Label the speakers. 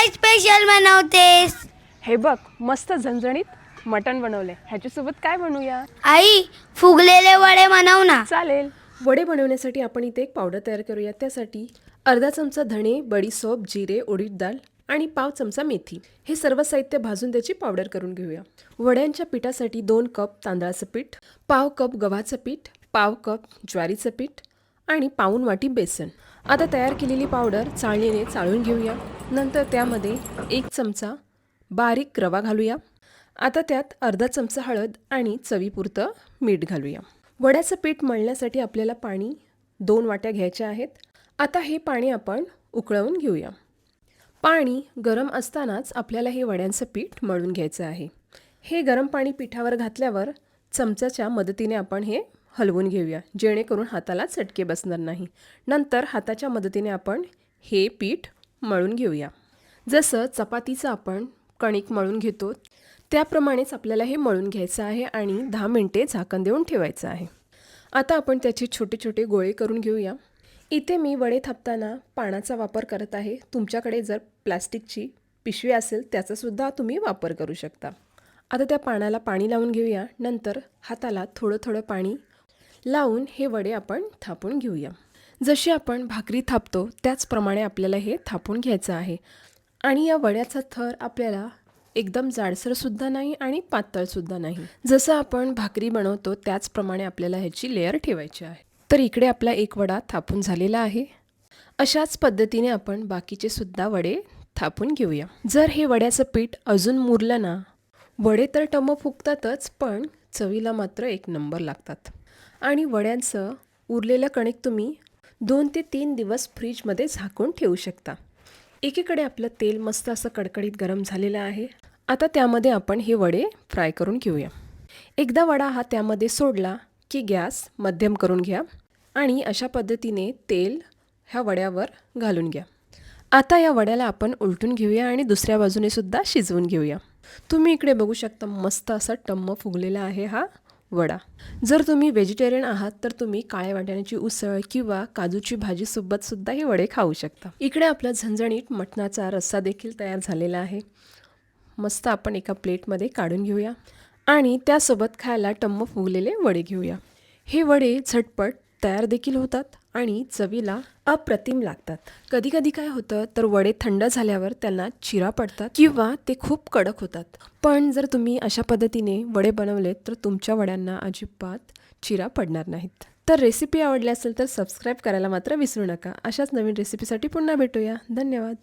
Speaker 1: काय स्पेशल बनवतेस?
Speaker 2: हे बघ मस्त झणझणीत मटण बनवले ह्याच्यासोबत काय बनवूया?
Speaker 1: आई फुगलेले वडे बनव ना.
Speaker 2: चालेल.
Speaker 3: वडे बनवण्यासाठी आपण इथे एक पावडर तयार करूया त्यासाठी अर्धा चमचा धणे बडीसोप जिरे उडीद डाळ आणि पाव चमचा मेथी. हे सर्व साहित्य भाजून त्याची पावडर करून घेऊया. वड्यांच्या पिठासाठी दोन कप तांदळाचं पीठ पाव कप गव्हाचं पीठ पाव कप ज्वारीचं पीठ आणि पाऊन वाटी बेसन. आता तयार केलेली पावडर चाळणीने चाळून घेऊया. नंतर त्यामध्ये एक चमचा बारीक रवा घालूया. आता त्यात अर्धा चमचा हळद आणि चवीपुरतं मीठ घालूया. वड्याचं पीठ मळण्यासाठी आपल्याला पाणी दोन वाट्या घ्यायच्या आहेत. आता हे पाणी आपण उकळवून घेऊया. पाणी गरम असतानाच आपल्याला हे वड्यांचं पीठ मळून घ्यायचं आहे. हे गरम पाणी पिठावर घातल्यावर चमच्याच्या मदतीने आपण हे हलवून घेऊया. जेणेकरून हाताला चटके बसणार नाही. नंतर हाताच्या मदतीने आपण हे पीठ मळून घेऊया. जसं चपातीचं आपण कणिक मळून घेतो त्याप्रमाणेच आपल्याला हे मळून घ्यायचं आहे आणि दहा मिनटे झाकण देऊन ठेवायचं आहे. आता आपण त्याचे छोटे छोटे गोळे करून घेऊया. इथे मी वडे थापताना पाण्याचा वापर करत आहे. तुमच्याकडे जर प्लास्टिकची पिशवी असेल त्याचासुद्धा तुम्ही वापर करू शकता. आता त्या पाण्याला पाणी लावून घेऊया. नंतर हाताला थोडं थोडं पाणी लावून हे वडे आपण थापून घेऊया. जशी आपण भाकरी थापतो त्याचप्रमाणे आपल्याला हे थापून घ्यायचं आहे. आणि या वड्याचा थर आपल्याला एकदम जाडसरसुद्धा नाही आणि पातळसुद्धा नाही. जसं आपण भाकरी बनवतो त्याचप्रमाणे आपल्याला ह्याची लेअर ठेवायची आहे. तर इकडे आपला एक वडा थापून झालेला आहे. अशाच पद्धतीने आपण बाकीचे सुद्धा वडे थापून घेऊया. जर हे वड्याचं पीठ अजून मुरलं ना वडे तर टम फुगतातच पण चवीला मात्र एक नंबर लागतात. आणि वड्यांचं उरलेलं कणिक तुम्ही दोन ते तीन दिवस फ्रीजमध्ये झाकून ठेवू शकता. एकीकडे आपलं तेल मस्त असं कडकडीत गरम झालेलं आहे. आता त्यामध्ये आपण हे वडे फ्राय करून घेऊया. एकदा वडा हा त्यामध्ये सोडला की गॅस मध्यम करून घ्या आणि अशा पद्धतीने तेल ह्या वड्यावर घालून घ्या. आता या वड्याला आपण उलटून घेऊया आणि दुसऱ्या बाजूने सुद्धा शिजवून घेऊया. तुम्ही इकडे बघू शकता मस्त असा टम्म फुगलेला आहे हा. वडा. जर तुम्ही व्हेजिटेरियन आहात तर तुम्ही काळ्या वाटाण्याची उसळ किंवा काजूची भाजीसोबत सुद्धा हे वडे खाऊ शकता. इकडे आपला झणझणीत मटणाचा रस्सा देखील तयार झालेला आहे. मस्त आपण एका प्लेटमध्ये काढून घेऊया आणि त्यासोबत खायला टम्म फुगलेले वडे घेऊया. हे वडे झटपट तयार देखील होतात. आणि चवीला अप्रतिम लागतात. कधी कधी काय होतं तर वडे थंड झाल्यावर त्यांना चिरा पडतात किंवा ते खूप कडक होतात. पण जर तुम्ही अशा पद्धतीने वडे बनवलेत तर तुमच्या वड्यांना अजिबात चिरा पडणार नाहीत. तर रेसिपी आवडली असेल तर सबस्क्राईब करायला मात्र विसरू नका. अशाच नवीन रेसिपीसाठी पुन्हा भेटूया. धन्यवाद.